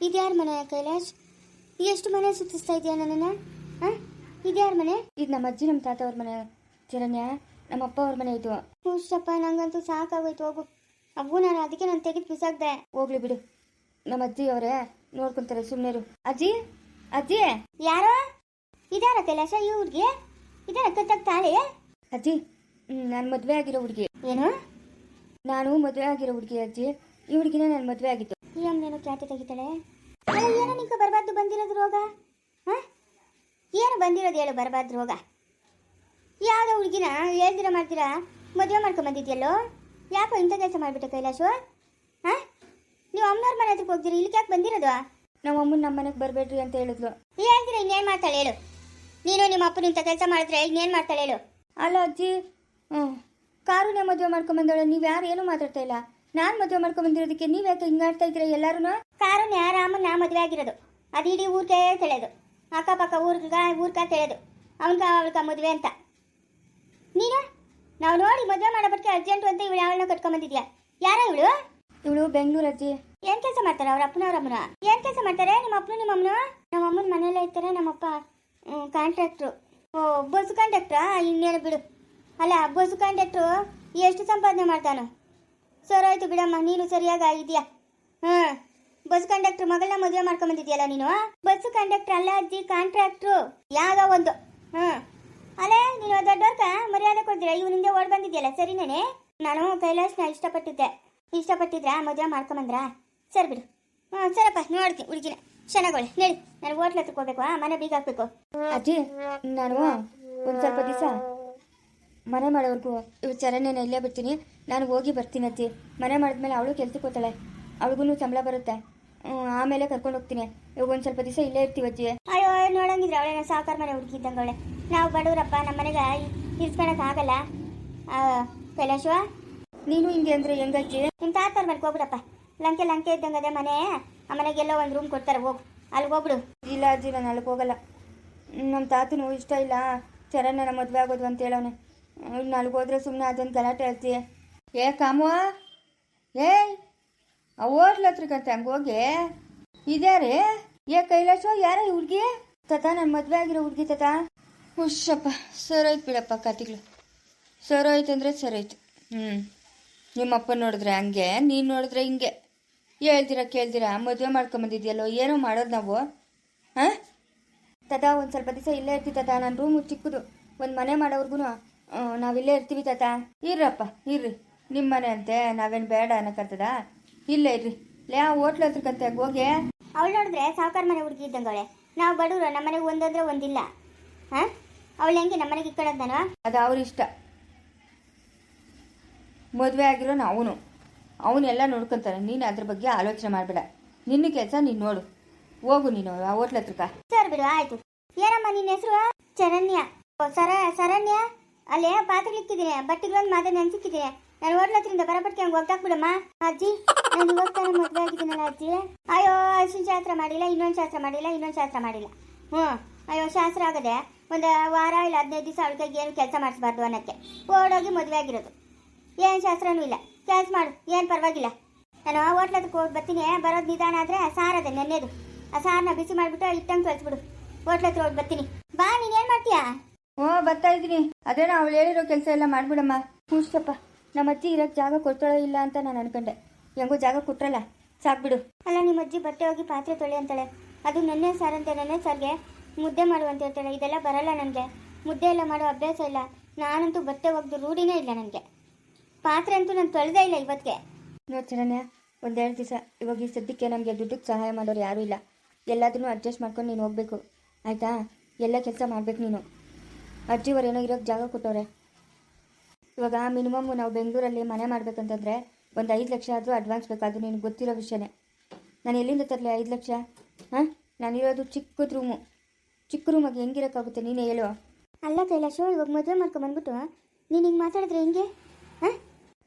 ಇದ್ಯಾರ ಮನೆ ಕೈಲಾಶ್? ಎಷ್ಟು ಮನೆ ಸುತ್ತಿಸ್ತಾ ಇದೆಯಾ ನನ್ನ ಹಾಂ? ಇದ್ಯಾರ ಮನೆ? ಇದು ನಮ್ಮ ಅಜ್ಜಿ ನಮ್ಮ ತಾತ ಅವ್ರ ಮನೆ ಚಿರಣ್ಯ ನಮ್ಮ ಅಪ್ಪ ಅವ್ರ ಮನೆ ಇದು. ಹುಷಪ್ಪ ನಂಗಂತೂ ಸಾಕಾಗೋಯ್ತು ಹೋಗು. ಅವು ನಾನು ಅದಕ್ಕೆ ನಾನು ತೆಗೆದು ಬಿಸಾಕ್ದೆ. ಹೋಗ್ಲಿ ಬಿಡು. ನಮ್ಮ ಅಜ್ಜಿ ಅವರೇ ನೋಡ್ಕೊಂತಾರೆ ಸುಮ್ಮನೆ ಅಜ್ಜಿ? ಅಜ್ಜಿ? ಯಾರೋ? ಇದಾರ ಕೈಲಾಶ ಈ ಹುಡ್ಗಿ? ಇದಾರ ಕತ್ತಕ್ ತಾಳಿ? ಅಜ್ಜಿ ನಾನು ಮದುವೆ ಆಗಿರೋ ಹುಡುಗಿ. ಏನು? ನಾನು ಮದುವೆ ಆಗಿರೋ ಹುಡುಗಿ ಅಜ್ಜಿ. ಈ ಹುಡುಗಿನ ನಾನು ಮದುವೆ ಆಗಿತ್ತು ಈ ಅಮ್ಮನೇನು ಖ್ಯಾತಿ ತೆಗಿತಾಳೆ. ಅಲ್ಲ ಏನೋ ನಿಂಗೆ ಬರಬಾರ್ದು ಬಂದಿರೋದು ರೋಗ? ಹಾಂ? ಏನು ಬಂದಿರೋದು ಹೇಳು ಬರಬಾರ್ದು ರೋಗ. ಯಾವುದೋ ಹುಡುಗಿನ ಹೇಳ್ದಿರ ಮಾಡ್ತೀರಾ ಮದುವೆ ಮಾಡ್ಕೊಂಡ್ ಬಂದಿದ್ಯಲ್ಲೋ? ಯಾಕೋ ಇಂಥ ಕೆಲಸ ಮಾಡಿಬಿಟ್ಟೆ ಕೈಲಾಶು? ಹಾಂ? ನೀವು ಅಮ್ಮನವ್ರ ಮನೆ ಹತ್ರಕ್ಕೆ ಹೋಗ್ತೀರಿ ಇಲ್ಲಿ ಯಾಕೆ ಬಂದಿರೋದು? ನಮ್ಮ ಅಮ್ಮನ ನಮ್ಮ ಮನೆಗೆ ಬರಬೇಡ್ರಿ ಅಂತ ಹೇಳಿದ್ಲು. ಹೇಳ್ತೀರಾ ಇನ್ನೇನು ಮಾಡ್ತಾಳೆ ಹೇಳು. ನೀನು ನಿಮ್ಮ ಅಪ್ಪನ ಇಂಥ ಕೆಲಸ ಮಾಡಿದ್ರೆ ಇನ್ನೇನು ಮಾಡ್ತಾಳೆ ಹೇಳು. ಅಲ್ಲ ಅಜ್ಜಿ ಹ್ಞೂ ಕಾರುನೇ ಮದುವೆ ಮಾಡ್ಕೊಂಬಂದವಳೆ ನೀವು ಯಾರು ಏನೂ ಮಾತಾಡ್ತಾ ಇಲ್ಲ? ನಾನು ಮದುವೆ ಮಾಡ್ಕೊಂಬಂದಿರೋದಕ್ಕೆ ನೀವ್ ಯಾಕೆ ಹಿಂಗಾಡ್ತಾ ಇದ್ದೀರಾ ಎಲ್ಲರೂ ಕಾರುಣ್ಯ ನಾ ಮದುವೆ ಆಗಿರೋದು. ಅದು ಇಡೀ ಊರ್ಗೆ ತಿಳಿಯೋದು ಅಕ್ಕಪಕ್ಕ ಊರ್ಗ ಊರ್ಗ ತಿಳಿಯೋದು ಅವನ್ಗ ಅವಳ್ಗ ಮದುವೆ ಅಂತ. ನೀನು? ನಾವು ನೋಡಿ ಮದುವೆ ಮಾಡಬಟ್ಕೆ ಅರ್ಜೆಂಟ್ ಅಂತ ಇವಳು ಅವಳನ್ನ ಕಟ್ಕೊಂಡ್ಬಂದಿದ್ಯಾ ಯಾರ ಇವಳು? ಇವಳು ಬೆಂಗಳೂರು ಅಜ್ಜಿ. ಏನ್ ಕೆಲಸ ಮಾಡ್ತಾರೆ ಅವ್ರ ಅಪ್ಪನ ಅವ್ರ ಅಮ್ಮನ? ಏನ್ ಕೆಲಸ ಮಾಡ್ತಾರೆ? ನಿಮ್ಮ ಅಪ್ಪನು ನಿಮ್ಮ ಅಮ್ಮನ? ನಮ್ಮ ಅಮ್ಮನ ಮನೆಯಲ್ಲೇ ಇರ್ತಾರೆ ನಮ್ಮಪ್ಪ ಕಾಂಟ್ರಾಕ್ಟ್ರು ಓ ಬಸ್ ಕಾಂಟ್ರಾಕ್ಟ್ರಾ ಇನ್ನೇನು ಬಿಡು. ಅಲ್ಲ ಬಸ್ ಕಾಂಟ್ರಾಕ್ಟ್ರು ಎಷ್ಟು ಸಂಪಾದನೆ ಮಾಡ್ತಾನು? ಸರೋಯ್ತು ಬಿಡಮ್ಮ, ನೀನು ಸರಿಯಾಗಿ ಆಗಿದ್ಯಾ ಹ್ಮ್ ಬಸ್ ಕಂಡಕ್ಟರ್ ಮಗಳನ್ನ ಮದುವೆ ಮಾಡ್ಕೊಂಬಂದಿದ್ಯಲ್ಲ ನೀನು? ಬಸ್ ಕಂಡಕ್ಟರ್ ಅಲ್ಲ ಅಜ್ಜಿ ಕಾಂಟ್ರಾಕ್ಟ್ರು ಯಾವ್ದೋ ಒಂದು. ಹ್ಮ್ ಅಲ್ಲೇ ನೀನು ದೊಡ್ಡವ್ರಕ ಮರ್ಯಾದೆ ಕೊಡ್ತೀರಾ? ಇವನಿಂದ ಓಡ್ ಬಂದಿದ್ಯಲ್ಲ ಸರಿನೇ ನಾನು? ಕೈಲಾಶ್ನ ಇಷ್ಟಪಟ್ಟಿದ್ದೆ. ಇಷ್ಟಪಟ್ಟಿದ್ರಾ? ಮದುವೆ ಮಾಡ್ಕೊಂಬಂದ್ರಾ ಸರಿ ಬಿಡು. ಹ್ಞೂ ಸರಪ್ಪ, ನೋಡ್ತೀನಿ, ಹುಡುಗಿನ. ಕ್ಷಣಗಳು ನಡಿ. ನಾನು ಹೋಟ್ಲ್ ಹತ್ರಕ್ಕೆ ಹೋಗ್ಬೇಕು ಮನೆ ಬೀಗ ಹಾಕ್ಬೇಕು. ಅಜ್ಜಿ, ನಾನು ಒಂದು ಸ್ವಲ್ಪ ದಿವಸ ಮನೆ ಮಾಡೋವರೆಗೂ ಇವ್ ಚರಣ್ಯನ ಇಲ್ಲೇ ಬಿಡ್ತೀನಿ. ನಾನು ಹೋಗಿ ಬರ್ತೀನಿ ಅಜ್ಜಿ ಮನೆ ಮಾಡಿದ್ಮೇಲೆ ಅವಳು ಕೆಲ್ಸಕ್ಕೆ ಹೋಗ್ತಾಳೆ ಅವಳಿಗೂ ಸಂಬಳ ಬರುತ್ತೆ. ಆಮೇಲೆ ಕರ್ಕೊಂಡು ಹೋಗ್ತೀನಿ. ಇವಾಗ ಒಂದು ಸ್ವಲ್ಪ ದಿವಸ ಇಲ್ಲೇ ಇರ್ತೀವಿ ಅಜ್ಜಿ. ಅಯ್ಯೋ ನೋಡಂಗಿದ್ರೆ ಅವಳೆ ಸಾಕಾರ ಮನೆ ಹುಡುಗಿ ಇದ್ದಂಗೆ ಅವಳೆ. ನಾವು ಬಡವರಪ್ಪ ನಮ್ಮ ಮನೆಗೆ ಇರ್ಸ್ಕೊಳಕ್ಕಾಗಲ್ಲ ಕೈಲಾಶ್ವ? ನೀನು ಹಿಂಗೆ ಅಂದರೆ ಹೆಂಗಜ್ಜಿ ನಿಮ್ಮ ತಾತರ ಮನೆಗೆ ಹೋಗ್ಬಿಡಪ್ಪ. ಲಂಕೆ ಲಂಕೆ ಇದ್ದಂಗೆ ಅದೇ ಮನೆ. ಆ ಮನೆಗೆಲ್ಲ ಒಂದು ರೂಮ್ ಕೊಡ್ತಾರೆ ಹೋಗು. ಅಲ್ಲಿಗೆ ಹೋಗ್ಬಿಡು. ಇಲ್ಲ ಅಜ್ಜಿ ನಾನು ಅಲ್ಲಿಗೆ ಹೋಗಲ್ಲ. ನಮ್ಮ ತಾತನು ಇಷ್ಟ ಇಲ್ಲ. ಚರಣ್ಯನ ಮದುವೆ ಆಗೋದು ಅಂತ ಹೇಳವನೆ. ಅಲ್ಲಿಗೆ ಸುಮ್ಮನೆ ಅದನ್ನು ಗಲಾಟೆ ಹೇಳ್ತಿ ಏ ಕಾಮೋ ಏಯ್ ಆ ಹೋಟ್ಲ ಹಂಗೆ ಹೋಗಿ? ಇದ್ಯಾರೇ? ಏ ಕೈಲಾಸ ಯಾರ ಈ ಹುಡ್ಗಿ? ತತ ನನ್ನ ಮದುವೆ ಆಗಿರೋ ಹುಡುಗಿ ತತ? ಹುಷಪ್ಪ, ಸರೋಯ್ತು ಬಿಡಪ್ಪ ಕತಿಗಳು ಸರೋಯ್ತು ಅಂದರೆ ಸರೋಯ್ತು. ಹ್ಞೂ ನಿಮ್ಮಪ್ಪ ನೋಡಿದ್ರೆ ಹಂಗೆ, ನೀನು ನೋಡಿದ್ರೆ ಹಿಂಗೆ. ಹೇಳ್ದಿರ ಕೇಳ್ದಿರಾ ಮದುವೆ ಮಾಡ್ಕೊಂಬಂದಿದ್ಯಲ್ಲೋ, ಏನೋ ಮಾಡೋದು ನಾವು? ಹಾಂ? ತದಾ ಒಂದು ಸ್ವಲ್ಪ ದಿವಸ ಇಲ್ಲೇ ಇರ್ತಿ ತದಾ ನನ್ನ ರೂಮು ಚಿಕ್ಕದು. ಒಂದು ಮನೆ ಮಾಡೋರ್ಗು ನಾವಿಲ್ಲೇ ಇರ್ತೀವಿ ತಾತ. ಇರ್ರಪ್ಪ ಇರ್ರಿ. ನಿಮ್ಮ ಮನೆ ಅಂತೆ ನಾವೇನು ಬೇಡ ಅನ್ನಕತ್ತದ? ಇಲ್ಲ ಇರ್ರಿ. ಲೇ ಆ ಹೋಟ್ಲ್ ಹತ್ರಕ್ಕಂತೆ ಹೋಗಿ. ಅವಳು ನೋಡಿದ್ರೆ ಸಾವುಕಾರ ಮನೆ ಹುಡುಗಿ ಇದ್ದಂಗೆ ಅವಳೆ ನಾವು ಬಡವರು ನಮ್ಮ ಮನೆಗೆ ಒಂದಂದ್ರೆ ಒಂದಿಲ್ಲ. ಹಾಂ? ಅವಳು ಹೆಂಗೆ ನಮ್ಮ ಮನೆಗೆ ಇಕ್ಕಳದ್ ನಾನು ಅದು ಅವ್ರ ಇಷ್ಟ. ಮದುವೆ ಆಗಿರೋನು ಅವನು ಅವನ್ನೆಲ್ಲ ನೋಡ್ಕೊಂತಾನೆ. ನೀನು ಅದ್ರ ಬಗ್ಗೆ ಆಲೋಚನೆ ಮಾಡಬೇಡ. ನಿನ್ನ ಕೆಲಸ ನೀನು ನೋಡು. ಹೋಗು ನೀನು ಆ ಹೋಟ್ಲ್ ಹತ್ರಕ್ಕ. ಸರ್ ಬಿಡು ಆಯ್ತು. ಏನಮ್ಮ ನಿನ್ನ ಹೆಸರು? ಚರಣ್ಯ ಸರ ಶರಣ್ಯ? ಅಲ್ಲೇ ಪಾತ್ರೆಗಳಿಕ್ಕಿದ್ದೀನಿ ಬಟ್ಟೆಗಳೊಂದು ಮಾತ್ರ ನೆನ್ಸಿಕ್ಕಿದ್ದೀನಿ ನಾನು ಹೋಟ್ಲ ಹತ್ರಿಂದ ಬರಪಟ್ಟಿ ಹಂಗೆ ಹೋಗ್ತಾಕ್ಬಿಡಮ್ಮ ಅಜ್ಜಿ ನಾನು ಇವಾಗ ಮದುವೆ ಆಗಿದ್ದೀನಲ್ಲ ಅಜ್ಜಿ. ಅಯ್ಯೋ ಅರ್ಶಿನ ಶಾಸ್ತ್ರ ಮಾಡಿಲ್ಲ, ಇನ್ನೊಂದು ಶಾಸ್ತ್ರ ಮಾಡಿಲ್ಲ, ಇನ್ನೊಂದು ಶಾಸ್ತ್ರ ಮಾಡಿಲ್ಲ. ಹ್ಞೂ, ಅಯ್ಯೋ, ಶಾಸ್ತ್ರ ಆಗದೆ ಒಂದು ವಾರ ಇಲ್ಲ ಹದಿನೈದು ದಿವಸ ಅವಳಿಗೆ ಏನು ಕೆಲಸ ಮಾಡಿಸ್ಬಾರ್ದು ಅನ್ನೋಕ್ಕೆ ಓಡೋಗಿ ಮದುವೆ ಆಗಿರೋದು. ಏನು ಶಾಸ್ತ್ರನೂ ಇಲ್ಲ. ಕೆಲಸ ಮಾಡು, ಏನು ಪರವಾಗಿಲ್ಲ. ನಾನು ಆ ಹೋಟ್ಲ ಹತ್ರಕ್ಕೆ ಹೋಗಿ ಬರ್ತೀನಿ, ಬರೋದು ನಿಧಾನ ಆದರೆ ಸಾರದೆ ನೆನ್ನೆದು. ಆ ಸಾರನ್ನ ಬಿಸಿ ಮಾಡಿಬಿಟ್ಟು ಇಟ್ಟಂಗೆ ಕಳಿಸ್ಬಿಡು. ಹೋಟ್ಲ ಹತ್ರ ಹೋಗಿ ಬರ್ತೀನಿ. ಬಾ, ನೀನು ಏನು ಮಾಡ್ತೀಯಾ? ಹ್ಞೂ ಬರ್ತಾ ಇದ್ದೀನಿ. ಅದೇನೋ ಅವಳು ಹೇಳಿರೋ ಕೆಲಸ ಎಲ್ಲ ಮಾಡ್ಬಿಡಮ್ಮ. ಹುಷಪ್ಪ ನಮ್ಮ ಅಜ್ಜಿ ಇರೋಕ್ಕೆ ಜಾಗ ಕೊಡ್ತಾಳೋ ಇಲ್ಲ ಅಂತ ನಾನು ಅನ್ಕೊಂಡೆ. ಹೆಂಗೋ ಜಾಗ ಕೊಟ್ರಲ್ಲ. ಸಾಕ್ಬಿಡು ಅಲ್ಲ ನಿಮ್ಮ ಅಜ್ಜಿ ಬಟ್ಟೆ ಹೋಗಿ ಪಾತ್ರೆ ತೊಳೆ ಅಂತಾಳೆ. ಅದು ನೆನ್ನೆ ಸಾರಂತೆ ನೆನ್ನೆ ಸಾರಿಗೆ ಮುದ್ದೆ ಮಾಡು ಅಂತ ಹೇಳ್ತಾಳೆ ಇದೆಲ್ಲ ಬರಲ್ಲ ನನಗೆ. ಮುದ್ದೆ ಎಲ್ಲ ಮಾಡೋ ಅಭ್ಯಾಸ ಇಲ್ಲ. ನಾನಂತೂ ಬಟ್ಟೆ ಒಗ್ದು ರೂಢಿನೇ ಇಲ್ಲ ನನಗೆ. ಪಾತ್ರೆ ಅಂತೂ ನಾನು ತೊಳೆದೇ ಇಲ್ಲ ಇವತ್ತಿಗೆ ನೋಡಿ ಚರಣ್ಯ ಒಂದೆರಡು ದಿವಸ. ಇವಾಗ ಈ ಸದ್ಯಕ್ಕೆ ನಮಗೆ ದುಡ್ಡಿಗೆ ಸಹಾಯ ಮಾಡೋರು ಯಾರೂ ಇಲ್ಲ. ಎಲ್ಲದನ್ನೂ ಅಡ್ಜಸ್ಟ್ ಮಾಡ್ಕೊಂಡು ನೀನು ಹೋಗ್ಬೇಕು. ಆಯಿತಾ? ಎಲ್ಲ ಕೆಲಸ ಮಾಡ್ಬೇಕು ನೀನು. ಅಜ್ಜಿಯವರು ಏನೋ ಇರೋಕ್ಕೆ ಜಾಗ ಕೊಟ್ಟವ್ರೆ. ಇವಾಗ ಮಿನಿಮಮ್ ನಾವು ಬೆಂಗಳೂರಲ್ಲಿ ಮನೆ ಮಾಡಬೇಕಂತಂದ್ರೆ ಒಂದು ಐದು ಲಕ್ಷ ಆದರೂ ಅಡ್ವಾನ್ಸ್ ಬೇಕು. ಅದು ನಿನಗೆ ಗೊತ್ತಿರೋ ವಿಷಯನೇ. ನಾನು ಎಲ್ಲಿಂದ ತರಲಿ ಐದು ಲಕ್ಷ? ಹಾಂ? ನಾನಿರೋದು ಚಿಕ್ಕದ ರೂಮು ಚಿಕ್ಕ ರೂಮಾಗಿ ಹೆಂಗಿರೋಕ್ಕಾಗುತ್ತೆ ನೀನೇ ಹೇಳು. ಅಲ್ಲ ಕೈಲಾಶು ಇವಾಗ ಮದುವೆ ಮಾಡ್ಕೊಂಬಂದ್ಬಿಟ್ಟು ನೀನು ಹಿಂಗೆ ಮಾತಾಡಿದ್ರೆ ಹೆಂಗೆ? ಹಾಂ?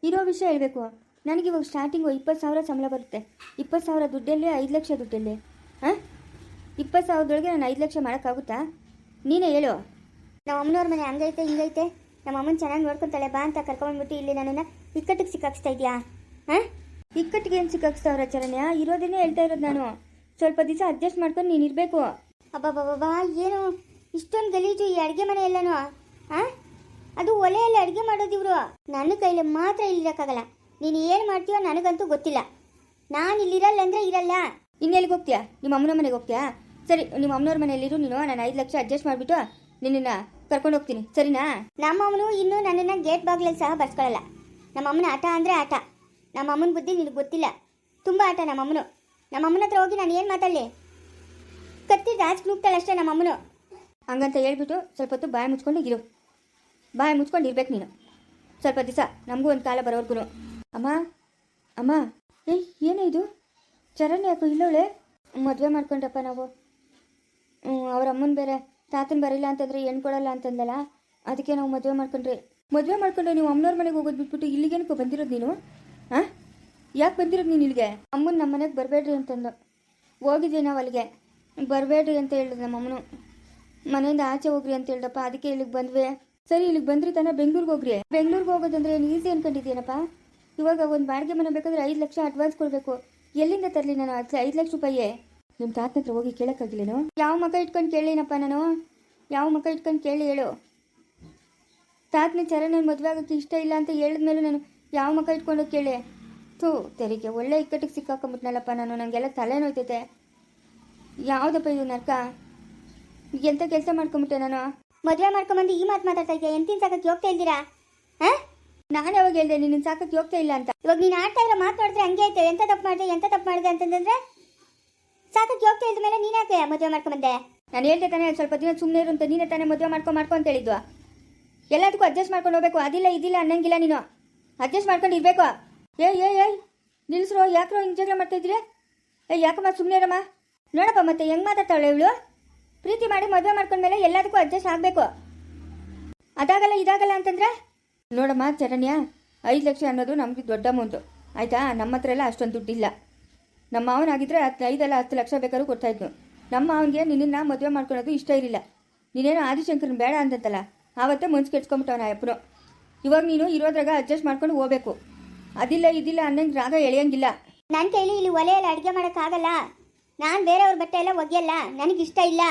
ಇರೋ ವಿಷಯ ಹೇಳಬೇಕು. ನನಗೆ ಇವಾಗ ಸ್ಟಾರ್ಟಿಂಗು ಇಪ್ಪತ್ತು ಸಾವಿರ ಸಂಬಳ ಬರುತ್ತೆ. ಇಪ್ಪತ್ತು ಸಾವಿರ ದುಡ್ಡಲ್ಲಿ ಐದು ಲಕ್ಷ ದುಡ್ಡಲ್ಲಿ. ಹಾಂ? ಇಪ್ಪತ್ತು ಸಾವಿರದೊಳಗೆ ನಾನು ಐದು ಲಕ್ಷ ಮಾಡೋಕ್ಕಾಗುತ್ತಾ? ನೀನೇ ಹೇಳು. ನಮ್ಮ ಅಮ್ಮನವ್ರ ಮನೆ ಹಂಗೈತೆ, ಹಿಂಗೈತೆ. ನಮ್ಮ ಅಮ್ಮನ ಚೆನ್ನಾಗಿ ನೋಡ್ಕೊಳ್ತಾಳೆ ಬಾ ಅಂತ ಕರ್ಕೊಂಡ್ಬಿಟ್ಟು ಇಲ್ಲಿ ನನ್ನನ್ನು ಇಕ್ಕಟ್ಟಿಗೆ ಸಿಕ್ಕಾಕ್ಸ್ತಾ ಇದೆಯಾ? ಹಾಂ? ಇಕ್ಕಟ್ಟಿಗೆ ಏನು ಸಿಕ್ಕಾಕ್ಸ್ತಾವ್ರ ಚರಣ್ಯ ಇರೋದನ್ನೇ ಹೇಳ್ತಾ ಇರೋದು ನಾನು. ಸ್ವಲ್ಪ ದಿವಸ ಅಡ್ಜಸ್ಟ್ ಮಾಡ್ಕೊಂಡು ನೀನು ಇರಬೇಕು. ಅಬ್ಬಬ್ಬಬ್ಬಾ ಏನು? ಇಷ್ಟೊಂದು ಗಲೀಜು ಈ ಅಡುಗೆ ಮನೆ ಎಲ್ಲನೂ ಹಾಂ? ಅದು ಒಲೆಯಲ್ಲಿ ಅಡುಗೆ ಮಾಡೋದು ಇವರು. ನನ್ನ ಕೈಲಿ ಮಾತ್ರ ಇಲ್ಲಿರೋಕ್ಕಾಗಲ್ಲ. ನೀನು ಏನು ಮಾಡ್ತೀಯೋ ನನಗಂತೂ ಗೊತ್ತಿಲ್ಲ. ನಾನು ಇಲ್ಲಿರಲ್ಲ ಅಂದರೆ ಇರಲ್ಲ. ಇನ್ನೆಲ್ಲಿಗೆ ಹೋಗ್ತೀಯಾ? ನಿಮ್ಮ ಅಮ್ಮನ ಮನೆಗೆ ಹೋಗ್ತೀಯಾ? ಸರಿ, ನಿಮ್ಮ ಅಮ್ಮನವ್ರ ಮನೆಯಲ್ಲಿರು ನೀನು. ನಾನು ಐದು ಲಕ್ಷ ಅಡ್ಜಸ್ಟ್ ಮಾಡಿಬಿಟ್ಟು ನಿನ್ನನ್ನು ಕರ್ಕೊಂಡು ಹೋಗ್ತೀನಿ. ಸರಿನಾ? ನಮ್ಮಮ್ಮನು ಇನ್ನೂ ನನ್ನನ್ನು ಗೇಟ್ ಬಾಗಿಲಲ್ಲಿ ಸಹ ಬರ್ಸ್ಕೊಳ್ಳಲ್ಲ ನಮ್ಮಮ್ಮನ ಆಟ ಅಂದರೆ ಆಟ. ನಮ್ಮಮ್ಮನ ಬುದ್ಧಿ ನಿನಗೆ ಗೊತ್ತಿಲ್ಲ. ತುಂಬ ಆಟ ನಮ್ಮಮ್ಮನು. ನಮ್ಮಮ್ಮನ ಹತ್ರ ಹೋಗಿ ನಾನು ಏನು ಮಾತಾಡಲಿ? ಕತ್ತಿ ರಾಜ್ ಅಷ್ಟೇ ನಮ್ಮಮ್ಮನು. ಹಂಗಂತ ಹೇಳ್ಬಿಟ್ಟು ಸ್ವಲ್ಪ ಹೊತ್ತು ಬಾಯಿ ಮುಚ್ಕೊಂಡು ಇರು. ಬಾಯಿ ಮುಚ್ಕೊಂಡು ಇರ್ಬೇಕು ನೀನು. ಸ್ವಲ್ಪ ದಿವಸ ನಮಗೂ ಒಂದು ಕಾಲ ಬರೋರ್ಗು ಅಮ್ಮ ಅಮ್ಮ. ಏಯ್ ಏನೇ ಇದು? ಚರಣ್ ಯಾಕೋ ಇಲ್ಲವಳೆ ಮದುವೆ ಮಾಡ್ಕೊಂಡ್ರಪ್ಪ ನಾವು. ಹ್ಞೂ ಅವ್ರ ಅಮ್ಮನ ಬೇರೆ. ತಾತನ ಬರಿಲ್ಲ ಅಂತಂದ್ರೆ ಹೆಣ್ಣು ಕೊಡಲ್ಲ ಅಂತಂದಲ್ಲ? ಅದಕ್ಕೆ ನಾವು ಮದುವೆ ಮಾಡ್ಕೊಂಡ್ರೆ ಮದುವೆ ಮಾಡ್ಕೊಂಡ್ರೆ ನೀವು ಅಮ್ಮನವ್ರ ಮನೆಗೆ ಹೋಗೋದು ಬಿಟ್ಬಿಟ್ಟು ಇಲ್ಲಿಗೇನಕ್ಕೂ ಬಂದಿರೋದು ನೀನು? ಹಾಂ ಯಾಕೆ ಬಂದಿರೋದು ನೀನು ಇಲ್ಲಿಗೆ? ಅಮ್ಮನ ನಮ್ಮ ಮನೆಗೆ ಬರಬೇಡ್ರಿ ಅಂತಂದು. ಹೋಗಿದ್ವಿ ನಾವು ಅಲ್ಲಿಗೆ. ಬರಬೇಡ್ರಿ ಅಂತ ಹೇಳಿದ್ರು ನಮ್ಮ ಅಮ್ಮನು. ಮನೆಯಿಂದ ಆಚೆ ಹೋಗ್ರಿ ಅಂತ ಹೇಳ್ದಪ್ಪ, ಅದಕ್ಕೆ ಇಲ್ಲಿಗೆ ಬಂದ್ವಿ. ಸರಿ, ಇಲ್ಲಿಗೆ ಬಂದ್ರಿ ತಾನೇ, ಬೆಂಗ್ಳೂರಿಗೆ ಹೋಗ್ರಿ. ಬೆಂಗ್ಳೂರಿಗೆ ಹೋಗೋದಂದ್ರೆ ಏನು ಈಸಿ ಅನ್ಕೊಂಡಿದ್ದೀನಪ್ಪ ಇವಾಗ ಒಂದು ಬಾಡಿಗೆ ಮನೆ ಬೇಕಾದ್ರೆ ಐದು ಲಕ್ಷ ಅಡ್ವಾನ್ಸ್ ಕೊಡಬೇಕು. ಎಲ್ಲಿಂದ ತರಲಿ ನಾನು ಐದು ಲಕ್ಷ ರೂಪಾಯಿ? ನಿಮ್ಮ ತಾತನ ಹತ್ರ ಹೋಗಿ ಕೇಳೋಕ್ಕಾಗಿಲ್ಲೇನು ಯಾವ ಮಗ ಇಟ್ಕೊಂಡು ಕೇಳಿನಪ್ಪ ನಾನು? ಯಾವ ಮಗ ಇಟ್ಕೊಂಡು ಕೇಳಿ ಹೇಳು. ತಾತನ ಚರ ಮದುವೆ ಆಗೋಕ್ಕೆ ಇಷ್ಟ ಇಲ್ಲ ಅಂತ ಹೇಳಿದ್ಮೇಲೆ ನಾನು ಯಾವ ಮಗ ಇಟ್ಕೊಂಡು ಕೇಳಿ? ಥೂ ತೆರಿಗೆ ಒಳ್ಳೆ ಇಕ್ಕಟ್ಟಿಗೆ ಸಿಕ್ಕಾಕೊಂಬಿಟ್ನಲ್ಲಪ್ಪ ನಾನು. ನನಗೆಲ್ಲ ತಲೆ ನೋಯ್ತೈತೆ. ಯಾವುದಪ್ಪ ಇದು ನರ್ಕ? ಎಂಥ ಕೆಲಸ ಮಾಡ್ಕೊಂಬಿಟ್ಟೆ ನಾನು? ಮದುವೆ ಮಾಡ್ಕೊಂಬಂದು ಈ ಮಾತು ಮಾತಾಡ್ತಾ ಇದೆಯಾ? ಎಂತಿನ ಸಾಕಕ್ಕೆ ಹೋಗ್ತಾ ಇದ್ದೀರಾ? ಹಾಂ? ನಾನು ಯಾವಾಗ ಹೇಳ್ದೆ ನಿನ್ನ ಸಾಕಕ್ಕೆ ಹೋಗ್ತಾ ಇಲ್ಲ ಅಂತ? ಇವಾಗ ನೀನು ಆಡ್ತಾ ಇರೋ ಮಾತು ಮಾಡಿದ್ರೆ ಹಂಗೆ ಐತೆ. ಎಂತ ತಪ್ಪು ಮಾಡಿದೆ? ಎಂತ ತಪ್ಪು ಮಾಡಿದೆ ಅಂತಂದ್ರೆ? ಸಾಕಕ್ಕೆ ಹೋಗ್ತಾ ಇದ್ದ ಮೇಲೆ ನೀನು ಯಾಕೆ ಮದುವೆ ಮಾಡ್ಕೊಂಬಂದೆ ನಾನು ಹೇಳ್ದೆ ತಾನೇ ಸ್ವಲ್ಪ ದಿನ ಸುಮ್ಮನೆ ಇರು ಅಂತ ನೀನೇ ತಾನೇ ಮದುವೆ ಮಾಡ್ಕೊ ಮಾಡ್ಕೊ ಅಂತ ಹೇಳಿದ್ವಾ ಎಲ್ಲದಕ್ಕೂ ಅಡ್ಜಸ್ಟ್ ಮಾಡ್ಕೊಂಡು ಹೋಗ್ಬೇಕು. ಅದಿಲ್ಲ, ಇದಿಲ್ಲ ಅನ್ನಂಗಿಲ್ಲ ನೀನು. ಅಡ್ಜಸ್ಟ್ ಮಾಡ್ಕೊಂಡು ಇರಬೇಕು. ಏಯ್ ಏ ಏಯ್ ನಿಲ್ಸ್ರೋ, ಯಾಕ್ರೋ ಹಿಂಗೆ ಜಗಳ ಮಾಡ್ತಾ ಇದ್ರಿ ಏ, ಯಾಕಮ್ಮ ಸುಮ್ಮನೆ ಇರಮ್ಮ? ನೋಡಪ್ಪ ಮತ್ತೆ ಹೆಂಗೆ ಮಾತಾಡ್ತಾಳೆ ಇವಳು? ಪ್ರೀತಿ ಮಾಡಿ ಮದುವೆ ಮಾಡ್ಕೊಂಡ್ಮೇಲೆ ಎಲ್ಲದಕ್ಕೂ ಅಡ್ಜಸ್ಟ್ ಆಗಬೇಕು. ಅದಾಗಲ್ಲ, ಇದಾಗಲ್ಲ ಅಂತಂದ್ರೆ? ನೋಡಮ್ಮ, ಚರಣ್ಯ, ಐದು ಲಕ್ಷ ಅನ್ನೋದು ನಮಗೆ ದೊಡ್ಡ ಅಮೌಂಟು ಆಯಿತಾ? ನಮ್ಮ ಹತ್ರ ಎಲ್ಲ ಅಷ್ಟೊಂದು ದುಡ್ಡಿಲ್ಲ. ನಮ್ಮ ಮಾವನಾಗಿದ್ದರೆ ಹತ್ತು ಐದಲ್ಲ ಹತ್ತು ಲಕ್ಷ ಬೇಕಾದ್ರೂ ಕೊಡ್ತಾಯಿದ್ನು ನಮ್ಮ ಮಾವನಿಗೆ ನಿನ್ನನ್ನು ಮದುವೆ ಮಾಡ್ಕೊಳೋದು ಇಷ್ಟ ಇರಲಿಲ್ಲ. ನೀನೇನು ಆದಿಶಂಕರನ್ ಬೇಡ ಅಂತಂತಲ್ಲ ಆವತ್ತೇ ಮುಂಚೆ ಕೆಡ್ಸ್ಕೊಂಬಿಟ್ಟವನ ಅಪ್ಪನು ಇವಾಗ ನೀನು ಇರೋದ್ರಾಗ ಅಡ್ಜಸ್ಟ್ ಮಾಡ್ಕೊಂಡು ಹೋಗ್ಬೇಕು. ಅದಿಲ್ಲ ಇದಿಲ್ಲ ಅನ್ನಂಗೆ ರಾಗ ಎಳೆಯಂಗಿಲ್ಲ. ನನ್ನ ಕೈಲಿ ಇಲ್ಲಿ ಒಲೆಯಲ್ಲಿ ಅಡುಗೆ ಮಾಡೋಕ್ಕಾಗಲ್ಲ. ನಾನು ಬೇರೆಯವ್ರ ಬಟ್ಟೆ ಎಲ್ಲ ಒಗೆಯಲ್ಲ. ನನಗಿಷ್ಟ ಇಲ್ಲ.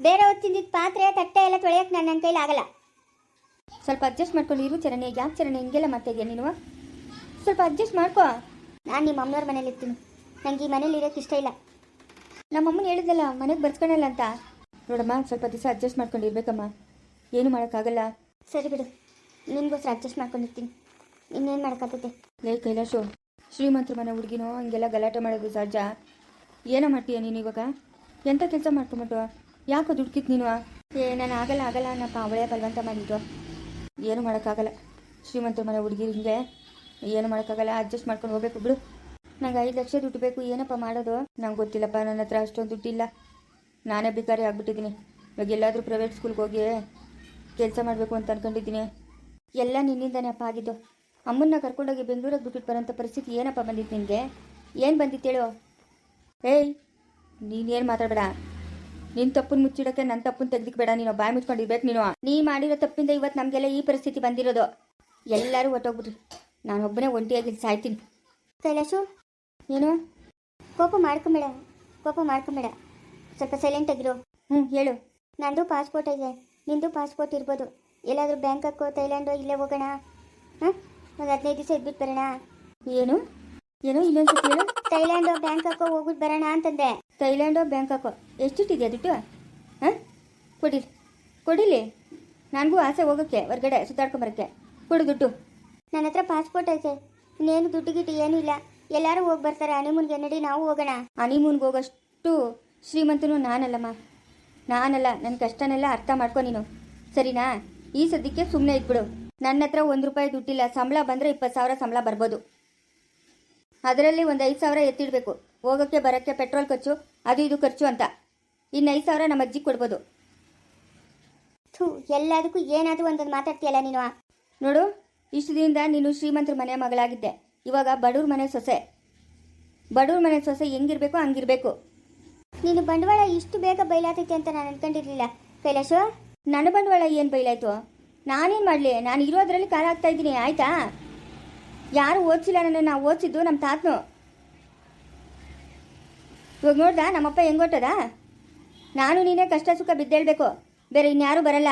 ಬೇರೆಯವ್ರು ತಿಂದಿದ್ದ ಪಾತ್ರೆ ತಟ್ಟೆ ಎಲ್ಲ ತೊಳೆಯೋಕೆ ನಾನು ನನ್ನ ಕೈಲಿ ಆಗಲ್ಲ. ಸ್ವಲ್ಪ ಅಡ್ಜಸ್ಟ್ ಮಾಡ್ಕೊಂಡು ಇರು ಚರಣೆ. ಯಾಕೆ ಚರಣೆ? ಹಿಂಗೆಲ್ಲ ಮತ್ತೆ ಇದೆಯಾ ನೀನು? ಸ್ವಲ್ಪ ಅಡ್ಜಸ್ಟ್ ಮಾಡ್ಕೋ. ನಾನು ನಿಮ್ಮ ಅಮ್ಮನವ್ರ ಮನೇಲಿ ಇರ್ತೀನಿ. ನನಗೆ ಈ ಮನೇಲಿ ಇರೋಕ್ಕೆ ಇಷ್ಟ ಇಲ್ಲ. ನಮ್ಮಮ್ಮನ ಹೇಳಿದಲ್ಲ ಮನೆಗೆ ಬರ್ಸ್ಕೊಳಲ್ಲ ಅಂತ. ನೋಡಮ್ಮ ಸ್ವಲ್ಪ ದಿವಸ ಅಡ್ಜಸ್ಟ್ ಮಾಡ್ಕೊಂಡು ಇರ್ಬೇಕಮ್ಮ. ಏನು ಮಾಡೋಕ್ಕಾಗಲ್ಲ. ಸರಿ ಬಿಡು ನಿನಗೋಸ್ಕರ ಅಡ್ಜಸ್ಟ್ ಮಾಡ್ಕೊಂಡಿರ್ತೀನಿ. ಇನ್ನೇನು ಮಾಡೋಕ್ಕಾಗ್ತೈತೆ? ಲೇ ಕೈಲಾಶು ಶ್ರೀಮಂತರ ಮನೆ ಹುಡುಗಿನೋ ಹಂಗೆಲ್ಲ ಗಲಾಟೆ ಮಾಡೋದು ಸಹಜ. ಏನೋ ಮಾಡ್ತೀಯ ನೀನು ಇವಾಗ? ಎಂಥ ಕೆಲಸ ಮಾಡ್ಕೊಂಬಿಟ್ಟು ಯಾಕೋ ದುಡ್ಕಿತ್ ನೀನು? ಏ ನಾನು ಆಗಲ್ಲ ಆಗಲ್ಲ ಅನ್ನಪ್ಪ ಅವಳೇ ಬಲವಂತ ಮಾಡಿದ್ದು. ಏನು ಮಾಡೋಕ್ಕಾಗಲ್ಲ. ಶ್ರೀಮಂತರ ಮನೆ ಹುಡುಗಿ ಹಿಂಗೆ ಏನು ಮಾಡೋಕ್ಕಾಗಲ್ಲ ಅಡ್ಜಸ್ಟ್ ಮಾಡ್ಕೊಂಡು ಹೋಗ್ಬೇಕು ಬಿಡು. ನಂಗೆ ಐದು ಲಕ್ಷ ದುಡ್ಡು ಬೇಕು, ಏನಪ್ಪ ಮಾಡೋದು? ನಂಗೆ ಗೊತ್ತಿಲ್ಲಪ್ಪ ನನ್ನ ಹತ್ರ ಅಷ್ಟೊಂದು ದುಡ್ಡಿಲ್ಲ. ನಾನೇ ಭಿಕಾರಿ ಆಗ್ಬಿಟ್ಟಿದ್ದೀನಿ. ಇವಾಗ ಎಲ್ಲಾದರೂ ಪ್ರೈವೇಟ್ ಸ್ಕೂಲ್ಗೆ ಹೋಗಿ ಕೆಲಸ ಮಾಡಬೇಕು ಅಂತ ಅನ್ಕೊಂಡಿದ್ದೀನಿ. ಎಲ್ಲ ನಿನ್ನಿಂದನೇ ಅಪ್ಪ ಆಗಿದ್ದು. ಅಮ್ಮನ್ನ ಕರ್ಕೊಂಡೋಗಿ ಬೆಂಗಳೂರಿಗೆ ಬಿಟ್ಬಿಟ್ಟು ಬರೋಂಥ ಪರಿಸ್ಥಿತಿ ಏನಪ್ಪ ಬಂದಿತ್ತು ನಿನಗೆ? ಏನು ಬಂದಿತ್ತು ಹೇಳು? ಏಯ್ ನೀನೇನು ಮಾತಾಡಬೇಡ. ನಿನ್ನ ತಪ್ಪನ್ನು ಮುಚ್ಚಿಡೋಕ್ಕೆ ನನ್ನ ತಪ್ಪನ್ನು ಬೇಡ ನೀನು ಬಾಯಿ ಮುಚ್ಕೊಂಡಿರ್ಬೇಕು ನೀನು. ನೀ ಮಾಡಿರೋ ತಪ್ಪಿಂದ ಇವತ್ತು ನಮಗೆಲ್ಲ ಈ ಪರಿಸ್ಥಿತಿ ಬಂದಿರೋದು. ಎಲ್ಲರೂ ಹೊಟ್ಟೋಗ್ಬಿಟ್ರಿ ನಾನು ಒಬ್ಬನೇ ಒಂಟಿಯಾಗಿ ಸಾಯ್ತೀನಿ. ಕೈಲಾಶು ಏನು? ಕೋಪ ಮಾಡ್ಕೊಂಬೇಡ ಕೋಪ ಮಾಡ್ಕೊಂಬೇಡ. ಸ್ವಲ್ಪ ಸೈಲೆಂಟ್ ಆಗಿರು. ಹ್ಞೂ ಹೇಳು. ನಂದು ಪಾಸ್ಪೋರ್ಟ್ ಇದೆ. ನಿಂದು ಪಾಸ್ಪೋರ್ಟ್ ಇರ್ಬೋದು. ಎಲ್ಲಾದರೂ ಬ್ಯಾಂಕಾಕೋ ಥೈಲ್ಯಾಂಡೋ ಇಲ್ಲೇ ಹೋಗೋಣ. ಹಾಂ ಒಂದು ಹದಿನೈದು ದಿವಸ ಇದ್ಬಿಟ್ಟು ಬರೋಣ. ಏನು? ಏನು ಇನ್ನೊಂದು ಸತಿ ಹೇಳು ಥೈಲ್ಯಾಂಡೋ ಬ್ಯಾಂಕಾಕೋ ಹೋಗ್ಬಿಟ್ಟು ಬರೋಣ ಅಂತಂದೆ. ಥೈಲ್ಯಾಂಡು ಬ್ಯಾಂಕಾಕೋ ಎಷ್ಟಿಟ್ಟಿದೆ ದುಡ್ಡು? ಹಾಂ? ಕೊಡಿರಿ ಕೊಡಿಲಿ. ನನಗೂ ಆಸೆ ಹೋಗೋಕ್ಕೆ ಹೊರಗಡೆ ಸುತ್ತಾಡ್ಕೊಂಬರೋಕ್ಕೆ ಕೊಡು ದುಡ್ಡು. ನನ್ನ ಹತ್ರ ಪಾಸ್ಪೋರ್ಟ್ ಐತೆ. ಇನ್ನೇನು ದುಡ್ಡು ಗಿಟ್ಟು ಏನೂ ಇಲ್ಲ. ಎಲ್ಲರೂ ಹೋಗಿ ಬರ್ತಾರೆ ಹನಿಮೂನ್ಗೆ ನಡಿ ನಾವು ಹೋಗೋಣ. ಹನಿಮೂನ್ಗೆ ಹೋಗೋಷ್ಟು ಶ್ರೀಮಂತನು ನಾನಲ್ಲಮ್ಮ. ನಾನಲ್ಲ ನನ್ನ ಕಷ್ಟನೆಲ್ಲ ಅರ್ಥ ಮಾಡ್ಕೊ ನೀನು. ಸರಿನಾ? ಈ ಸದ್ಯಕ್ಕೆ ಸುಮ್ಮನೆ ಇಟ್ಬಿಡು ನನ್ನ ಹತ್ರ ಒಂದು ರೂಪಾಯಿ ದುಡ್ಡಿಲ್ಲ ಸಂಬಳ ಬಂದರೆ ಇಪ್ಪತ್ತು ಸಾವಿರ ಸಂಬಳ ಬರ್ಬೋದು. ಅದರಲ್ಲಿ ಒಂದು ಐದು ಸಾವಿರ ಎತ್ತಿಡಬೇಕು. ಹೋಗೋಕ್ಕೆ ಬರೋಕ್ಕೆ ಪೆಟ್ರೋಲ್ ಖರ್ಚು ಅದು ಇದು ಖರ್ಚು ಅಂತ. ಇನ್ನು ಐದು ಸಾವಿರ ನಮ್ಮ ಅಜ್ಜಿ ಕೊಡ್ಬೋದು. ಥೂ ಎಲ್ಲದಕ್ಕೂ ಏನಾದರೂ ಒಂದೊಂದು ಮಾತಾಡ್ತೀಯಲ್ಲ ನೀನು? ನೋಡು ಇಷ್ಟು ದಿನದಿಂದ ನೀನು ಶ್ರೀಮಂತರ ಮನೆ ಮಗಳಾಗಿದ್ದೆ. ಇವಾಗ ಬಡವ್ರ ಮನೆ ಸೊಸೆ. ಬಡವ್ರ ಮನೆ ಸೊಸೆ ಹೆಂಗಿರ್ಬೇಕು ಹಂಗಿರ್ಬೇಕು. ನೀನು ಬಂಡವಾಳ ಇಷ್ಟು ಬೇಗ ಬಯಲಾತೈತೆ ಅಂತ ನಾನು ಅನ್ಕೊಂಡಿರ್ಲಿಲ್ಲ. ಕೈಲಾಶ? ನನ್ನ ಬಂಡವಾಳ ಏನು ಬೈಲಾಯ್ತು? ನಾನೇನು ಮಾಡಲಿ? ನಾನು ಇರೋದ್ರಲ್ಲಿ ಕಾಲ ಆಗ್ತಾ ಇದ್ದೀನಿ ಆಯ್ತಾ? ಯಾರು ಓದಿಸಿಲ್ಲ ನನ್ನ ನಾವು ಓದಿಸಿದ್ದು ನಮ್ಮ ತಾತನು. ಇವಾಗ ನೋಡ್ದ ನಮ್ಮಪ್ಪ ಹೆಂಗೊಟ್ಟದ ನಾನು ನೀನೇ ಕಷ್ಟ ಸುಖ ಬಿದ್ದೇಳ್ಬೇಕು. ಬೇರೆ ಇನ್ಯಾರೂ ಬರಲ್ಲ.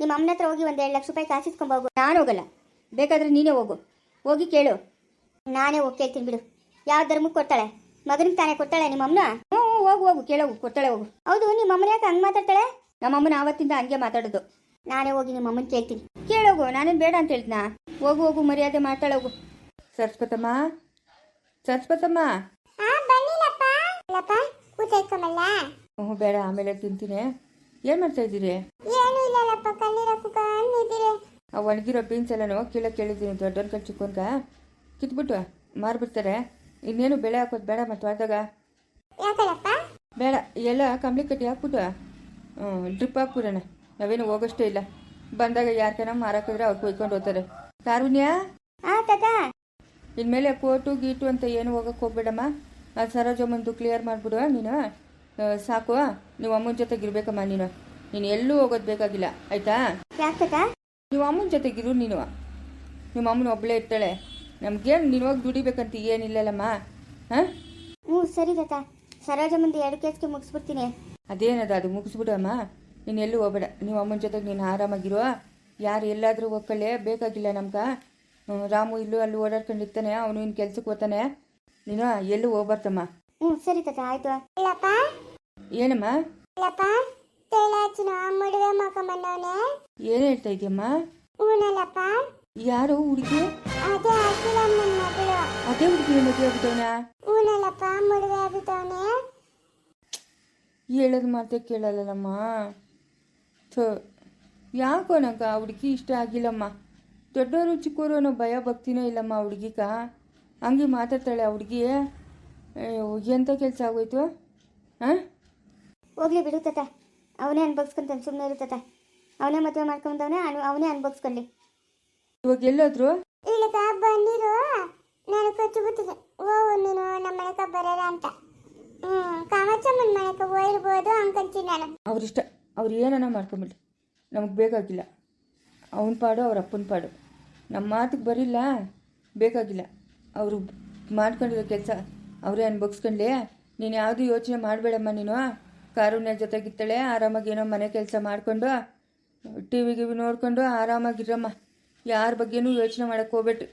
ನಿಮ್ಮ ಅಮ್ಮನ ಹತ್ರ ಹೋಗಿ ಒಂದು ಎರಡು ಲಕ್ಷ ರೂಪಾಯಿ ಕಾಸಿಸ್ಕೊಂಬೋಗು ನಾನು ಹೋಗಲ್ಲ. ಬೇಕಾದ್ರೆ ನೀನೇ ಹೋಗು. ಹೋಗಿ ಕೇಳು. ನಾನೇ ಹೋಗಿ ಕೇಳ್ತೀನಿ ಬಿಡು. ಯಾವ ಧರ್ಮಕ್ಕೆ ಕೊಡ್ತಾಳೆ? ಮಗನಿಗೆ ತಾನೇ ಕೊಡ್ತಾಳೆ ನಿಮ್ಮ ಅಮ್ಮನ? ಹ್ಞೂ ಹ್ಞೂ, ಹೋಗು ಹೋಗು ಕೇಳೋಗು ಕೊಡ್ತಾಳೆ ಹೋಗು. ಹೌದು ನಿಮ್ಮ ಅಮ್ಮನ ಯಾಕೆ ಹಂಗೆ ಮಾತಾಡ್ತಾಳೆ? ನಮ್ಮಮ್ಮನ ಆವತ್ತಿಂದ ಹಂಗೆ ಮಾತಾಡೋದು. ನಾನೇ ಹೋಗಿ ನಿಮ್ಮ ಅಮ್ಮನ ಕೇಳ್ತೀನಿ. ಕೇಳೋಗು ನಾನೇನು ಬೇಡ ಅಂತ ಹೇಳಿದ್ನಾ? ಹೋಗು ಹೋಗು ಮರ್ಯಾದೆ ಮಾಡ್ತಾಳೆ ಹೋಗು. ಸರಸ್ವತಮ್ಮ? ಸರಸ್ವತಮ್ಮ? ಹ್ಞೂ ಬೇಡ ಆಮೇಲೆ ತಿಂತೀನಿ. ಏನು ಮಾಡ್ತಾ ಇದ್ದೀರಿ? ಒಣಗಿರೋ ಬೀನ್ಸ್ ಎಲ್ಲನೂ ಕೀಳಕ್ಕೆ ಕೇಳಿದ್ದೀನಿ ದೊಡ್ಡವ್ರ ಕಲ್ ಚಿಕ್ಕವನ್ಗ ಕಿತ್ಬಿಟ್ಟು ಮಾರ್ಬಿಡ್ತಾರೆ. ಇನ್ನೇನು ಬೆಳೆ ಹಾಕೋದು ಬೇಡ ಮತ್ತು ಯಾಕಲ್ಲಪ್ಪ? ಬೇಡ ಎಲ್ಲ ಕಂಬಳಿ ಕಟ್ಟಿ ಹಾಕ್ಬಿಟ್ಟು ಡ್ರಿಪ್ ಹಾಕ್ಬಿಡೋಣ. ನಾವೇನು ಹೋಗೋಷ್ಟೇ ಇಲ್ಲ. ಬಂದಾಗ ಯಾರ್ಕನ ಮಾರಾಕಿದ್ರೆ ಅವ್ರು ಕೊಯ್ಕೊಂಡು ಹೋಗ್ತಾರೆ. ಕಾರುಣ್ಯ ಇನ್ಮೇಲೆ ಕೋಟು ಗೀಟು ಅಂತ ಏನು ಹೋಗಕ್ಕೆ ಹೋಗ್ಬೇಡಮ್ಮ. ಅದು ಸರೋಜಮ್ಮಂದು ಕ್ಲಿಯರ್ ಮಾಡಿಬಿಡುವ ನೀನು. ಸಾಕು ನೀವು ಅಮ್ಮನ ಜೊತೆಗೆ ಇರ್ಬೇಕಮ್ಮ ನೀನು. ನೀನು ಎಲ್ಲೂ ಹೋಗೋದು ಬೇಕಾಗಿಲ್ಲ ಆಯ್ತಾ? ನೀವು ಅಮ್ಮನ ಜೊತೆಗಿರು ನೀನು. ನಿಮ್ಮ ಅಮ್ಮನ ಒಬ್ಬಳೇ ಇರ್ತಾಳೆ. ನಮ್ಗೇನು ನೀನು ಹೋಗಿ ದುಡಿಬೇಕಂತ ಏನಿಲ್ಲಲ್ಲಮ್ಮ ಹಾಂ? ಹ್ಞೂ ಸರಿ ತಾತ. ಸರೋಜ ಮುಂದೆ ಎರಡು ಕೇಸ್ಗೆ ಮುಗಿಸ್ಬಿಡ್ತೀನಿ. ಅದೇನದ ಅದು ಮುಗಿಸ್ಬಿಡು ಅಮ್ಮ ನೀನು ಎಲ್ಲೂ ಹೋಗ್ಬೇಡ. ನೀವು ಅಮ್ಮನ ಜೊತೆಗೆ ನೀನು ಆರಾಮಾಗಿರೋ? ಯಾರು ಎಲ್ಲಾದರೂ ಒಕ್ಕಳೆ ಬೇಕಾಗಿಲ್ಲ ನಮ್ಗೆ? ರಾಮು ಇಲ್ಲೂ ಅಲ್ಲಿ ಓಡಾಡ್ಕೊಂಡಿರ್ತಾನೆ ಅವನು ಇನ್ನು ಕೆಲ್ಸಕ್ಕೆ ಹೋಗ್ತಾನೆ. ನೀನು ಎಲ್ಲೂ ಹೋಗ್ಬಾರ್ದಮ್ಮ. ಹ್ಞೂ ಸರಿ ತಾತ ಆಯ್ತು. ಏನಮ್ಮ? ಏನ್ ಹೇಳ್ತಾ ಇದೆಯಮ್ಮ? ಯಾರು ಹುಡುಗಿ? ಅದೇ ಮಗಳು. ಅದೇ ಹುಡುಗಿ ಮದುವೆ ಆಗ್ಬಿಟ್ಟವನ? ಮದುವೆ ಆಗ್ಬಿಟ್ಟವನೆ. ಹೇಳೋದು ಮಾತೇ ಕೇಳಲ್ಲಮ್ಮ ಥೋ ಯಾಕೋ ನಂಗೆ ಆ ಹುಡುಗಿ ಇಷ್ಟ ಆಗಿಲ್ಲಮ್ಮ. ದೊಡ್ಡವರು ಚಿಕ್ಕವರು ಅನ್ನೋ ಭಯ ಭಕ್ತಿನೂ ಇಲ್ಲಮ್ಮ ಆ ಹುಡುಗಿಗ. ಹಂಗೆ ಮಾತಾಡ್ತಾಳೆ ಆ ಹುಡುಗಿ. ಎಂಥ ಕೆಲಸ ಆಗೋಯ್ತು? ಹಾಂ? ಹೋಗ್ಲಿ ಬಿಡು ತಾತ. ಅವನೇ ಅನ್ಭವಿಸ್ಕೊಂತಾನೆ ಸುಮ್ಮನೆ ಇರು ತಾತ. ಅವನೇ ಮದುವೆ ಮಾಡ್ಕೊಂಡವನೇ ಅವನೇ ಅನ್ಭವಿಸ್ಕೊಳ್ಳಿ. ಇವಾಗ ಎಲ್ಲೋದ್ರು? ಇಲ್ಲಿಗ ಬಂದಿರು. ನಾನು ಕಚ್ಚು ಬಿಟ್ಟಿದೆ ಓ ನೀನು ನಮ್ಮ ಮನೆಗೆ ಬರೋಲ್ಲ ಅಂತ. ಹ್ಮ್ ಕಾಮಚಮ್ಮನ ಮನೆಗೆ ಹೋಗಿರ್ಬೋದು ಅನ್ಕೊಂತೀನಿ ನಾನು. ಅವ್ರಿಷ್ಟ ಅವ್ರು ಏನನ್ನ ಮಾಡ್ಕೊಂಬಿಡ್ಲಿ ನಮಗೆ ಬೇಕಾಗಿಲ್ಲ. ಅವನ ಪಾಡು ಅವ್ರ ಅಪ್ಪನ ಪಾಡು. ನಮ್ಮ ಮಾತಿಗೆ ಬರಿಲ್ಲ ಬೇಕಾಗಿಲ್ಲ. ಅವರು ಮಾಡ್ಕೊಂಡಿರೋ ಕೆಲಸ ಅವರೇ ಅನ್ಭವಿಸ್ಕೊಂಡ್ಲಿ ನೀನು ಯಾವುದು ಯೋಚನೆ ಮಾಡಬೇಡಮ್ಮ ನೀನು. ಕಾರುಣ್ಯ ಜೊತೆಗಿತ್ತಳೆ ಆರಾಮಾಗಿ ಏನೋ ಮನೆ ಕೆಲಸ ಮಾಡಿಕೊಂಡು ಟಿ ವಿ ಗಿವಿ ನೋಡಿಕೊಂಡು ಆರಾಮಾಗಿರಮ್ಮ ಯಾರ ಬಗ್ಗೆನೂ ಯೋಚನೆ ಮಾಡೋಕ್ಕೆ ಹೋಗ್ಬಿಟ್ಟು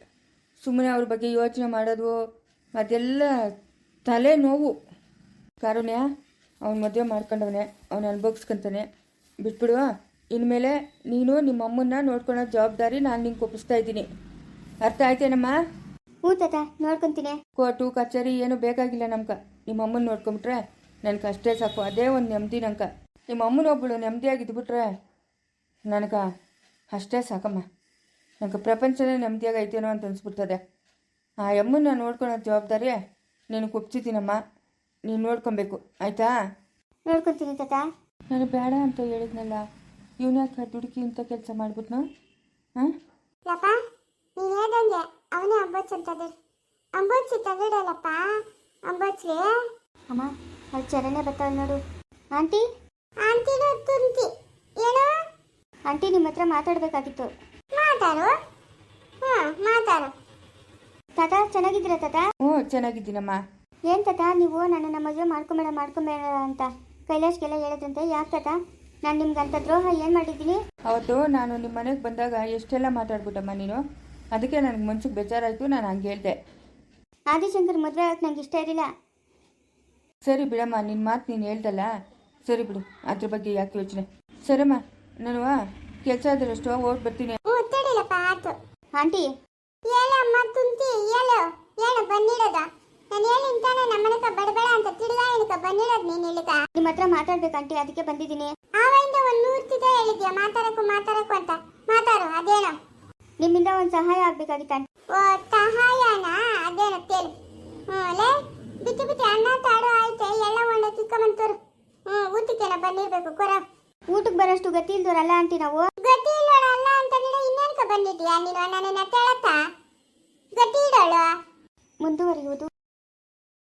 ಸುಮ್ಮನೆ ಅವ್ರ ಬಗ್ಗೆ ಯೋಚನೆ ಮಾಡೋದು ಅದೆಲ್ಲ ತಲೆ ನೋವು. ಕಾರುಣ್ಯ ಅವನ ಮದುವೆ ಮಾಡ್ಕೊಂಡವನೆ ಅವನ ಅನುಭವಿಸ್ಕೊಂತಾನೆ. ಬಿಟ್ಬಿಡುವ ಇನ್ಮೇಲೆ ನೀನು ನಿಮ್ಮ ಅಮ್ಮನ್ನ ನೋಡ್ಕೊಳೋ ಜವಾಬ್ದಾರಿ ನಾನು ನಿಂಗೆ ಒಪ್ಪಿಸ್ತಾ ಇದ್ದೀನಿ. ಅರ್ಥ ಆಯ್ತೇನಮ್ಮ? ಹ್ಞೂ ತಾತ ನೋಡ್ಕೊಂತೀನಿ. ಕೋರ್ಟು ಕಚೇರಿ ಏನು ಬೇಕಾಗಿಲ್ಲ ನಮ್ಗೆ. ನಿಮ್ಮ ಅಮ್ಮನ ನೋಡ್ಕೊಂಬಿಟ್ರೆ ನನಗೆ ಅಷ್ಟೇ ಸಾಕು ಅದೇ ಒಂದು ನೆಮ್ಮದಿ ನಂಕ ನಿಮ್ಮ ಅಮ್ಮನ ಒಬ್ಬಳು ನೆಮ್ಮದಿಯಾಗಿದ್ಬಿಟ್ರೆ ನನಗೆ ಅಷ್ಟೇ ಸಾಕಮ್ಮ. ನನಗೆ ಪ್ರಪಂಚನೇ ನೆಮ್ಮದಿಯಾಗೈತೇನೋ ಅಂತ ಅನ್ಸ್ಬಿಡ್ತದೆ. ಆ ಯಮ್ಮನ್ನ ನೋಡ್ಕೊಳೋ ಜವಾಬ್ದಾರಿ ನೀನು ಒಪ್ಸಿದ್ದೀನಮ್ಮ ನೀನು ನೋಡ್ಕೊಬೇಕು. ಆಯಿತಾ? ನೋಡ್ಕೊಳ್ತೀನಿ ತಾತ. ನಾನು ಬೇಡ ಅಂತ ಹೇಳಿದ್ನಲ್ಲ. ಇವನ್ಯಾಕೆ ದುಡುಕಿ ಇಂಥ ಕೆಲಸ ಮಾಡ್ಬಿಟ್ನ? ಹಾಂ ಲಪ್ಪ ನೀನು ಹೇಳ್ದಂಗೆ ಅವನೇ ಅಂಬೋಚ್ ಅಂತದೆ ಅಂಬೋಚಿ ತಗಡಲ್ಲಪ್ಪ ಅಂಬೋಚ್ಗೆ ಅಮ್ಮ ಅಲ್ಲಿ ಚರಣೆ ಬರ್ತಾಳೆ ನೋಡು. ಆಂಟಿ? ಆಂಟಿನೂ ತುಂತಿ ಏನು? ಆಂಟಿ ನಿಮ್ಮ ಹತ್ರ ಮಾತಾಡಬೇಕಾಗಿತ್ತು. ಮಾತಾಡು. ಹಾ ಮಾತಾಡು. ತಾತ ಚೆನ್ನಾಗಿದ್ದೀರಾ ತಾತ? ಹ್ಞೂ ಚೆನ್ನಾಗಿದ್ದೀನಮ್ಮ. ಏನ್ ತಾತ ನೀವು ನನ್ನನ್ನು ಮದುವೆ ಮಾಡ್ಕೊಂಬೇಡ ಮಾಡ್ಕೊಂಬೇಡ ಅಂತ ಕೈಲಾಶ್ಗೆಲ್ಲ ಹೇಳದಂತೆ ಯಾಕೆ ತಾತ? ನಾನು ನಿಮ್ಗೆ ಅಂತ ದ್ರೋಹ ಏನು ಮಾಡಿದ್ದೀನಿ? ಅವತ್ತು ನಾನು ನಿಮ್ಮ ಮನೆಗೆ ಬಂದಾಗ ಎಷ್ಟೆಲ್ಲ ಮಾತಾಡ್ಬಿಟ್ಟಮ್ಮ ನೀನು? ಅದಕ್ಕೆ ನನಗೆ ಮನ್ಸಿಗೆ ಬೇಜಾರಾಯಿತು ನಾನು ಹಂಗೆ ಹೇಳಿದೆ. ಆದಿಶಂಕರ್ ಮದುವೆ ಆಗಕ್ಕೆ ನಂಗೆ ಇಷ್ಟ ಇರಲಿಲ್ಲ. ಸರಿ ಬಿಡಮ್ಮ ನಿನ್ನ ಮಾತು ನೀನು ಹೇಳ್ದಲ್ಲ? ಸರಿ ಬಿಡು ಅದ್ರ ಬಗ್ಗೆ ಯಾಕೆ ಯೋಚನೆ? ಸರಮ್ಮ ನಾನು ಕೆಲಸ ಇದ್ರಷ್ಟು ಓಟ್ ಬರ್ತೀನಿ. ಮುತ್ತಡಿಲಪ್ಪ ಆತು ಆಂಟಿ. ಹೇಳಮ್ಮ ತುಂತಿ ಹೇಳು. ಹೇಳು ಬಂದಿಡೋದ. ನಾನು ನಮ್ಮನಕ ಬಡಬೇಡ ಅಂತ ತಿರ್ಗ ಏನಕ ಬಂದಿಡೋದ್ ನೀನು ನಿಮ್ಮ ಹತ್ರ ಮಾತಾಡ್ಬೇಕು ಆಂಟಿ ಅದಕ್ಕೆ ಬಂದಿದ್ದೀನಿ. ಆವಾಗಿಂದ ಒಂದು ನೂರು ತಿದ ಹೇಳಿದ್ಯಾ? ಮಾತಾಡಕ್ಕೂ ಮಾತಾಡಕ್ಕೂ ಅಂತ. ಮಾತಾಡು ಅದೇನೋ. ನಿಮ್ಮಿಂದ ಒಂದು ಸಹಾಯ ಆಗ್ಬೇಕಾಗಿತ್ತು ಆಂಟಿ. ಓ ಸಹಾಯನಾ? ಅದೇನೋ ತೇಳು ಹ್ಞೂ ಲೇ ಬಿಟ್ಟು ಬಿಟ್ಟು ಅಣ್ಣ ತಾಡು ಆಯ್ತೆ ಎಲ್ಲ ಒಳ್ಳೆ ತಿಕ್ಕಮಂತೂರು ಹ್ಞೂ ಊಟಕ್ಕೆಲ್ಲ ಬಂದಿರ್ಬೇಕು ಕೊರ. ಊಟಕ್ಕೆ ಬರೋಷ್ಟು ಗತಿ ಇಲ್ದೋರಲ್ಲ ಆಂಟಿ ನಾವು? ಗತಿ ಇಲ್ಲೋಳಲ್ಲ ಅಂತ ನೀನು ಇನ್ನೇನಕ ಬಂದಿದ್ಯಾ ನೀನು ನನ್ನ ಕೇಳತ್ತ ಗತಿ ಇಡೋಳು? ಮುಂದುವರಿಯುವುದು.